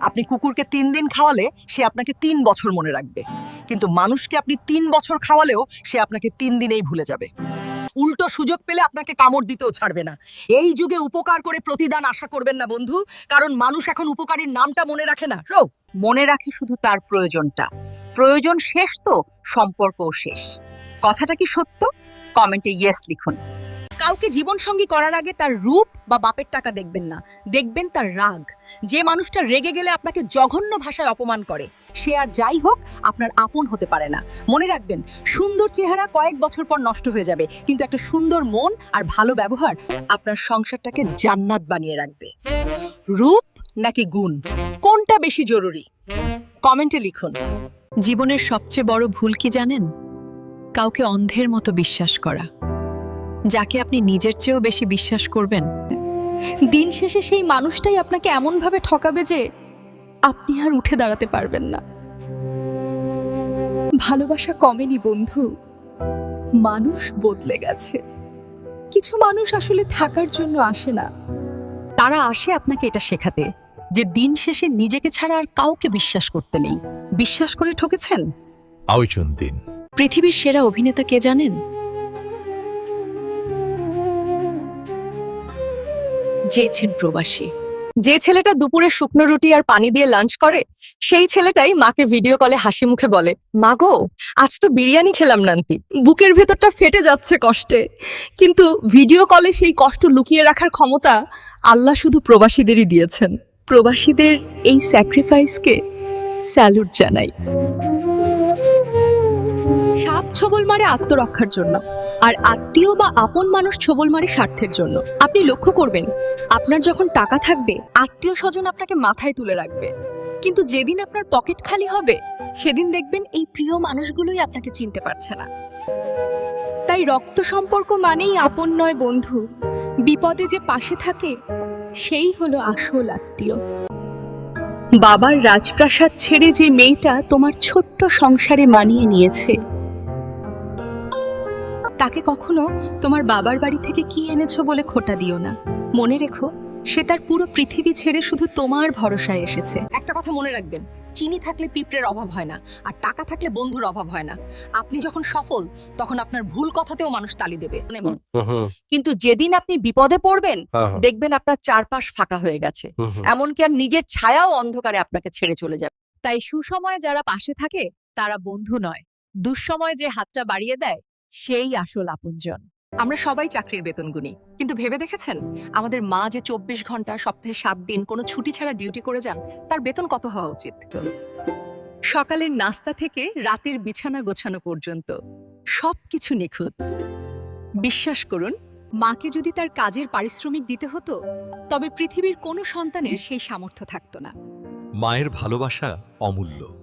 আপনি কুকুরকে তিন দিন খাওয়ালে সে আপনাকে তিন বছর মনে রাখবে। কিন্তু মানুষকে আপনি তিন বছর খাওয়ালেও সে আপনাকে তিন দিনেই ভুলে যাবে। উল্টো সুযোগ পেলে আপনাকে কামড় দিতেও ছাড়বে না। এই যুগে উপকার করে প্রতিদান আশা করবেন না বন্ধু, কারণ মানুষ এখন উপকারীর নামটা মনে রাখে না। রো, মনে রাখে শুধু তার প্রয়োজনটা। প্রয়োজন শেষ তো, সম্পর্কও শেষ। কথাটা কি সত্য? কমেন্টে ইয়েস লিখুন। কাউকে জীবনসঙ্গী করার আগে তার রূপ বা বাপের টাকা দেখবেন না। দেখবেন তার রাগ। যে মানুষটা রেগে গেলে আপনাকে জঘন্য ভাষায় অপমান করে। সে আর যাই হোক, আপনার আপন হতে পারে না। মনে রাখবেন, সুন্দর চেহারা কয়েক বছর পর নষ্ট হয়ে যাবে। কিন্তু একটা সুন্দর মন আর ভালো ব্যবহার আপনার সংসারটাকে জান্নাত বানিয়ে রাখবে। রূপ নাকি গুণ? কোনটা বেশি জরুরি? কমেন্টে লিখুন। জীবনের সবচেয়ে বড় ভুল কি জানেন? কাউকে অন্ধের মতো বিশ্বাস করা। যাকে আপনি নিজের চেয়েও বেশি বিশ্বাস করবেন? দিন শেষে সেই মানুষটাই আপনাকে এমনভাবে ঠকাবে যে আপনি আর উঠে দাঁড়াতে পারবেন না। ভালোবাসা কমেনি বন্ধু। মানুষ বদলে গেছে। কিছু মানুষ আসলে থাকার জন্য আসে না। তারা আসে আপনাকে এটা শেখাতে যে দিন শেষে নিজেকে ছাড়া আর কাউকে বিশ্বাস করতে নেই। বিশ্বাস করে ঠকেছেন? আওইচন্দিন পৃথিবীর সেরা অভিনেতা কে জানেন? যেছেন প্রবাসী। যে ছেলেটা দুপুরে শুকনো রুটি আর পানি দিয়ে লাঞ্চ করে, সেই ছেলেটাই মাকে ভিডিও কলে হাসি মুখে বলে, মা গো, আজ তো বিরিয়ানি খেলাম নান্তি। বুকের ভেতরটা ফেটে যাচ্ছে কষ্টে। কিন্তু ভিডিও কলে সেই কষ্ট লুকিয়ে রাখার ক্ষমতা আল্লাহ শুধু প্রবাসীদেরই দিয়েছেন। প্রবাসীদের এই স্যাক্রিফাইসকে স্যালুট জানাই। ছবল মারে আত্মরক্ষার জন্য। আর আত্মীয় বা আপন মানুষ ছবল মারে স্বার্থের জন্য। আপনি লক্ষ্য করবেন, আপনার যখন টাকা থাকবে, আত্মীয় স্বজন আপনাকে মাথায় তুলে রাখবে। কিন্তু যেদিন আপনার পকেট খালি হবে, সেদিন দেখবেন এই প্রিয় মানুষগুলোই আপনাকে চিনতে পারছে না। তাই রক্ত সম্পর্ক মানেই আপন নয় বন্ধু। বিপদে যে পাশে থাকে, সেই হলো আসল আত্মীয়। বাবার রাজপ্রাসাদ ছেড়ে যে মেয়েটা তোমার ছোট্ট সংসারে মানিয়ে নিয়েছে তাকে কখনো তোমার বাবার বাড়ি থেকে কি এনেছো বলে খোটা দিও না। মনে রেখো সে তার পুরো পৃথিবী ছেড়ে শুধু তোমার ভরসায় এসেছে। একটা কথা মনে রাখবেন চিনি থাকলে পিঁপড়ের অভাব হয় না আর টাকা থাকলে বন্ধুর অভাব হয় না। আপনি যখন সফল তখন আপনার ভুল কথাতেও মানুষ তালি দেবে। কিন্তু যেদিন আপনি বিপদে পড়বেন দেখবেন আপনার চারপাশ ফাঁকা হয়ে গেছে। এমনকি আর নিজের ছায়াও অন্ধকারে আপনাকে ছেড়ে চলে যাবে। তাই সুসময়ে যারা পাশে থাকে তারা বন্ধু নয়। দুঃসময়ে যে হাতটা বাড়িয়ে দেয় সেই আসল আপনজন। আমরা সবাই চাকরির বেতন গুনি। কিন্তু ভেবে দেখেছেন? আমাদের মা যে চব্বিশ ঘণ্টা সপ্তাহে সাত দিন কোনো ছুটি ছাড়া ডিউটি করে যান তার বেতন কত হওয়া উচিত? সকালের নাস্তা থেকে রাতের বিছানা গোছানো পর্যন্ত। সবকিছু নিখুঁত। বিশ্বাস করুন মাকে যদি তার কাজের পারিশ্রমিক দিতে হতো তবে পৃথিবীর কোনো সন্তানের সেই সামর্থ্য থাকতো না। মায়ের ভালোবাসা অমূল্য।